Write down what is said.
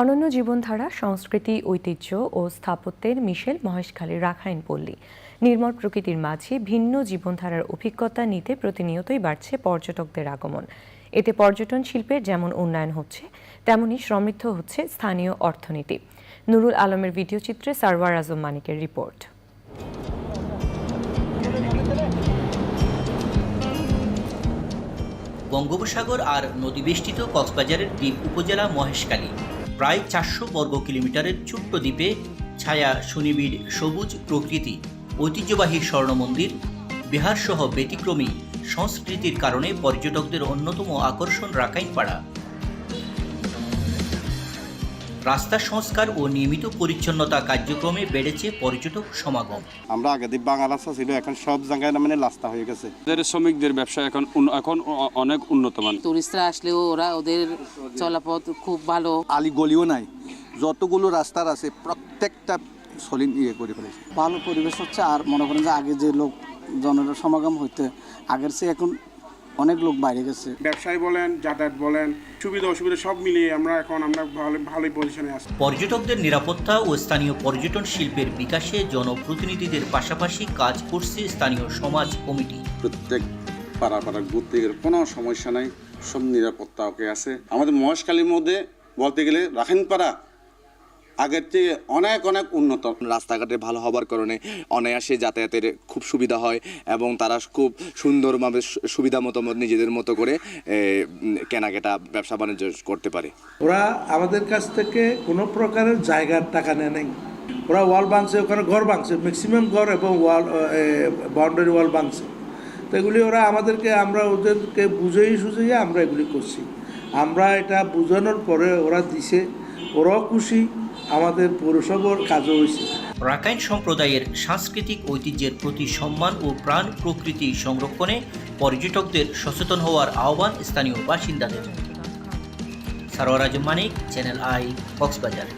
অনন্য জীবনধারা, সংস্কৃতি, ঐতিহ্য ও স্থাপত্যের মিশেল মহেশখালীর রাখাইন পল্লী। নির্মল প্রকৃতির মাঝে ভিন্ন জীবনধারার অভিজ্ঞতা নিতে প্রতিনিয়তই বাড়ছে পর্যটকদের আগমন। এতে পর্যটন শিল্পের যেমন উন্নয়ন হচ্ছে, তেমনি সমৃদ্ধ হচ্ছে স্থানীয় অর্থনীতি। নুরুল আলমের ভিডিও চিত্রে সারওয়ার আজম মানিকের রিপোর্ট। বঙ্গোপসাগর আর নদীবেষ্টিত কক্সবাজারের দ্বীপ উপজেলা মহেশখালী। প্রায় চারশো বর্গ কিলোমিটারের ছোট্ট দ্বীপে ছায়া সুনিবিড় সবুজ প্রকৃতি, ঐতিহ্যবাহী স্বর্ণ মন্দির বিহারসহ ব্যতিক্রমী সংস্কৃতির কারণে পর্যটকদের অন্যতম আকর্ষণ রাকাইনপাড়া রাস্তা সংস্কার ও নিয়মিত পরিচ্ছন্নতা কার্যক্রমে বেড়েছে পর্যটক সমাগম। আমরা আগে দিয়ে বাংলা রাস্তা ছিল এখন সব জায়গায় মানে রাস্তা হয়ে গেছে। আমাদের শ্রমিকদের ব্যবসা এখন এখন অনেক উন্নত মান টুরিস্টরা আসলেও ওরা ওদের চলাপথ খুব ভালো। আলি গলিও নাই। যতগুলো রাস্তার আছে প্রত্যেকটা সলিন ইয়ে করে ফেলেছে। ভালো পরিবেশ হচ্ছে আর মনে করেন যে আগে যে লোক জনের সমাগম হইতে আগের চেয়ে এখন অনেক লোক বাইরে গেছে। ব্যবসায়ী বলেন যাতায়াত বলেন সুবিধা অসুবিধা সব মিলিয়ে আমরা এখন আমরা ভালো ভালোই পজিশনে আছি। পর্যটকদের নিরাপত্তা ও স্থানীয় পর্যটন শিল্পের বিকাশে জনপ্রতিনিধিদের পাশাপাশি কাজ করছে স্থানীয় সমাজ কমিটি। প্রত্যেক পাড়া পাড়া ঘুরতে গেলে কোনো সমস্যা নাই সব নিরাপত্তা ওকে আছে। আমাদের মহেশখালীর মধ্যে বলতে গেলে রাখেন পাড়া আগের থেকে অনেক অনেক উন্নত। রাস্তাঘাটে ভালো হবার কারণে অনায়াসে যাতায়াতের খুব সুবিধা হয় এবং তারা খুব সুন্দরভাবে সুবিধা মতো নিজেদের মতো করে কেনাকাটা, ব্যবসা বাণিজ্য করতে পারে। ওরা আমাদের কাছ থেকে কোনো প্রকারের জায়গার টাকা নেয় নাই। ওরা ওয়াল ভাঙছে ওখানে ঘর ভাঙছে ম্যাক্সিমাম ঘর এবং ওয়াল বাউন্ডারি ওয়াল ভাঙছে তো এগুলি ওরা আমাদেরকে, আমরা ওদেরকে বুঝেই সুঝেই আমরা এগুলি করছি। আমরা এটা বোঝানোর পরে ওরা দিছে, ওরাও খুশি। আমাদের পৌরসভার কাজও হয়েছে। রাখাইন সম্প্রদায়ের সাংস্কৃতিক ঐতিহ্যের প্রতি সম্মান ও প্রাণ প্রকৃতি সংরক্ষণে পর্যটকদের সচেতন হওয়ার আহ্বান স্থানীয় বাসিন্দাদের। Sarwar Azam Manik channel I Cox's Bazar